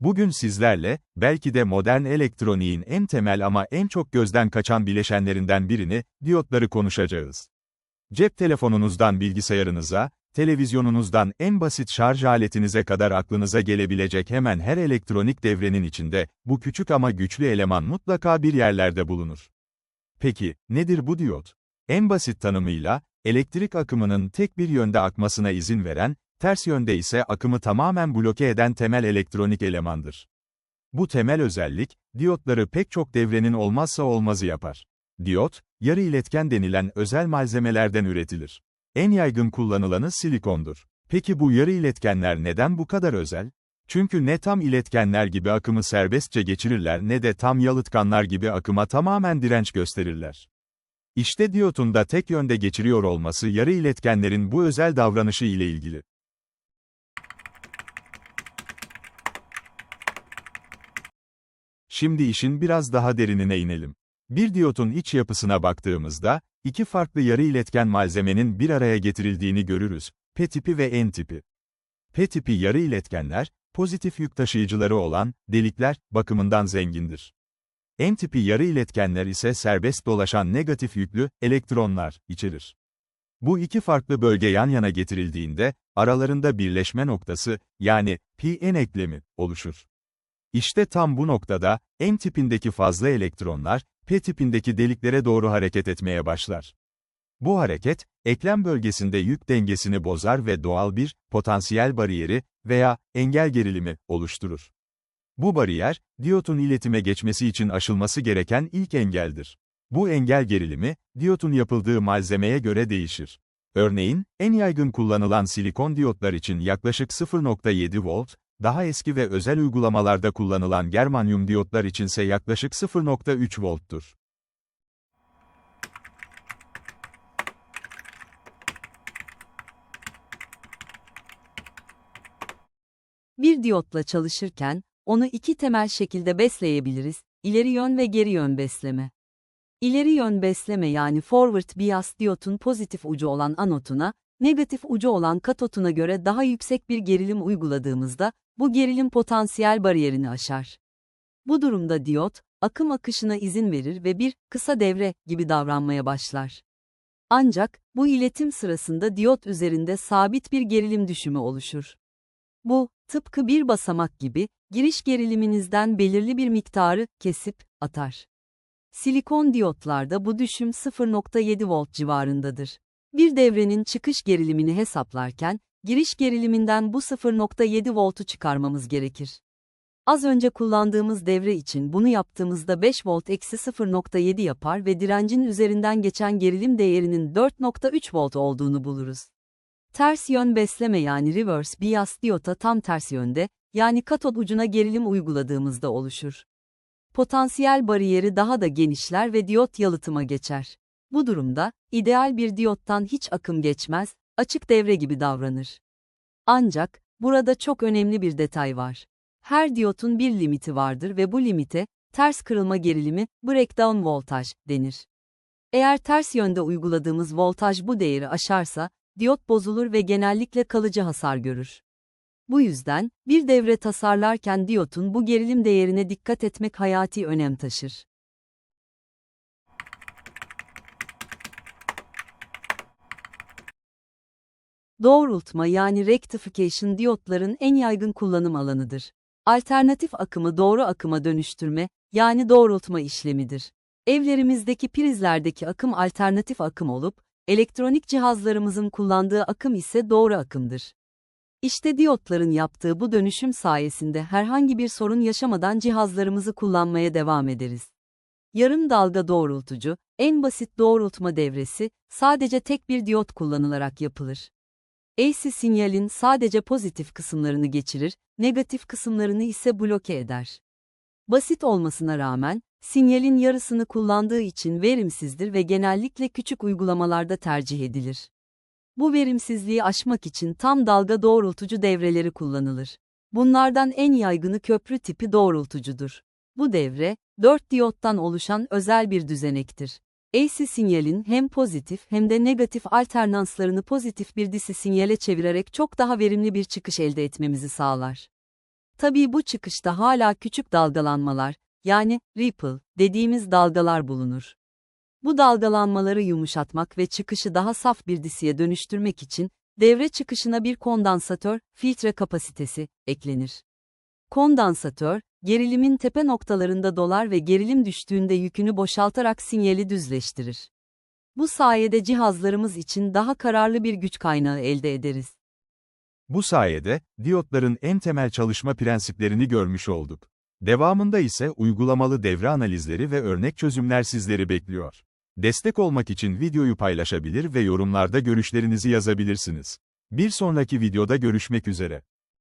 Bugün sizlerle, belki de modern elektroniğin en temel ama en çok gözden kaçan bileşenlerinden birini, diyotları konuşacağız. Cep telefonunuzdan bilgisayarınıza, televizyonunuzdan en basit şarj aletinize kadar aklınıza gelebilecek hemen her elektronik devrenin içinde, bu küçük ama güçlü eleman mutlaka bir yerlerde bulunur. Peki, nedir bu diyot? En basit tanımıyla, elektrik akımının tek bir yönde akmasına izin veren, ters yönde ise akımı tamamen bloke eden temel elektronik elemandır. Bu temel özellik, diyotları pek çok devrenin olmazsa olmazı yapar. Diyot, yarı iletken denilen özel malzemelerden üretilir. En yaygın kullanılanı silikondur. Peki bu yarı iletkenler neden bu kadar özel? Çünkü ne tam iletkenler gibi akımı serbestçe geçirirler ne de tam yalıtkanlar gibi akıma tamamen direnç gösterirler. İşte diyotun da tek yönde geçiriyor olması yarı iletkenlerin bu özel davranışı ile ilgili. Şimdi işin biraz daha derinine inelim. Bir diyotun iç yapısına baktığımızda, iki farklı yarı iletken malzemenin bir araya getirildiğini görürüz, P tipi ve N tipi. P tipi yarı iletkenler, pozitif yük taşıyıcıları olan, delikler, bakımından zengindir. N tipi yarı iletkenler ise serbest dolaşan negatif yüklü, elektronlar, içerir. Bu iki farklı bölge yan yana getirildiğinde, aralarında birleşme noktası, yani, Pn eklemi, oluşur. İşte tam bu noktada, N tipindeki fazla elektronlar, P tipindeki deliklere doğru hareket etmeye başlar. Bu hareket, eklem bölgesinde yük dengesini bozar ve doğal bir, potansiyel bariyeri veya engel gerilimi oluşturur. Bu bariyer, diyotun iletime geçmesi için aşılması gereken ilk engeldir. Bu engel gerilimi, diyotun yapıldığı malzemeye göre değişir. Örneğin, en yaygın kullanılan silikon diyotlar için yaklaşık 0.7 volt, daha eski ve özel uygulamalarda kullanılan germanyum diyotlar içinse yaklaşık 0.3 volttur. Bir diyotla çalışırken, onu iki temel şekilde besleyebiliriz, ileri yön ve geri yön besleme. İleri yön besleme yani forward bias diyotun pozitif ucu olan anotuna, negatif ucu olan katotuna göre daha yüksek bir gerilim uyguladığımızda, bu gerilim potansiyel bariyerini aşar. Bu durumda diyot, akım akışına izin verir ve bir kısa devre gibi davranmaya başlar. Ancak, bu iletim sırasında diyot üzerinde sabit bir gerilim düşümü oluşur. Bu, tıpkı bir basamak gibi, giriş geriliminizden belirli bir miktarı kesip atar. Silikon diyotlarda bu düşüm 0.7 volt civarındadır. Bir devrenin çıkış gerilimini hesaplarken, giriş geriliminden bu 0.7 voltu çıkarmamız gerekir. Az önce kullandığımız devre için bunu yaptığımızda 5 volt eksi 0.7 yapar ve direncin üzerinden geçen gerilim değerinin 4.3 volt olduğunu buluruz. Ters yön besleme yani reverse bias diyota tam ters yönde, yani katod ucuna gerilim uyguladığımızda oluşur. Potansiyel bariyeri daha da genişler ve diyot yalıtıma geçer. Bu durumda, ideal bir diyottan hiç akım geçmez, açık devre gibi davranır. Ancak, burada çok önemli bir detay var. Her diyotun bir limiti vardır ve bu limite, ters kırılma gerilimi, breakdown voltaj, denir. Eğer ters yönde uyguladığımız voltaj bu değeri aşarsa, diyot bozulur ve genellikle kalıcı hasar görür. Bu yüzden, bir devre tasarlarken diyotun bu gerilim değerine dikkat etmek hayati önem taşır. Doğrultma yani rectification diyotların en yaygın kullanım alanıdır. Alternatif akımı doğru akıma dönüştürme, yani doğrultma işlemidir. Evlerimizdeki prizlerdeki akım alternatif akım olup, elektronik cihazlarımızın kullandığı akım ise doğru akımdır. İşte diyotların yaptığı bu dönüşüm sayesinde herhangi bir sorun yaşamadan cihazlarımızı kullanmaya devam ederiz. Yarım dalga doğrultucu, en basit doğrultma devresi, sadece tek bir diyot kullanılarak yapılır. AC sinyalin sadece pozitif kısımlarını geçirir, negatif kısımlarını ise bloke eder. Basit olmasına rağmen, sinyalin yarısını kullandığı için verimsizdir ve genellikle küçük uygulamalarda tercih edilir. Bu verimsizliği aşmak için tam dalga doğrultucu devreleri kullanılır. Bunlardan en yaygını köprü tipi doğrultucudur. Bu devre, 4 diyottan oluşan özel bir düzenektir. AC sinyalin hem pozitif hem de negatif alternanslarını pozitif bir DC sinyale çevirerek çok daha verimli bir çıkış elde etmemizi sağlar. Tabii bu çıkışta hala küçük dalgalanmalar, yani ripple dediğimiz dalgalar bulunur. Bu dalgalanmaları yumuşatmak ve çıkışı daha saf bir disiye dönüştürmek için devre çıkışına bir kondansatör, filtre kapasitesi eklenir. Kondansatör, gerilimin tepe noktalarında dolar ve gerilim düştüğünde yükünü boşaltarak sinyali düzleştirir. Bu sayede cihazlarımız için daha kararlı bir güç kaynağı elde ederiz. Bu sayede, diyotların en temel çalışma prensiplerini görmüş olduk. Devamında ise uygulamalı devre analizleri ve örnek çözümler sizleri bekliyor. Destek olmak için videoyu paylaşabilir ve yorumlarda görüşlerinizi yazabilirsiniz. Bir sonraki videoda görüşmek üzere.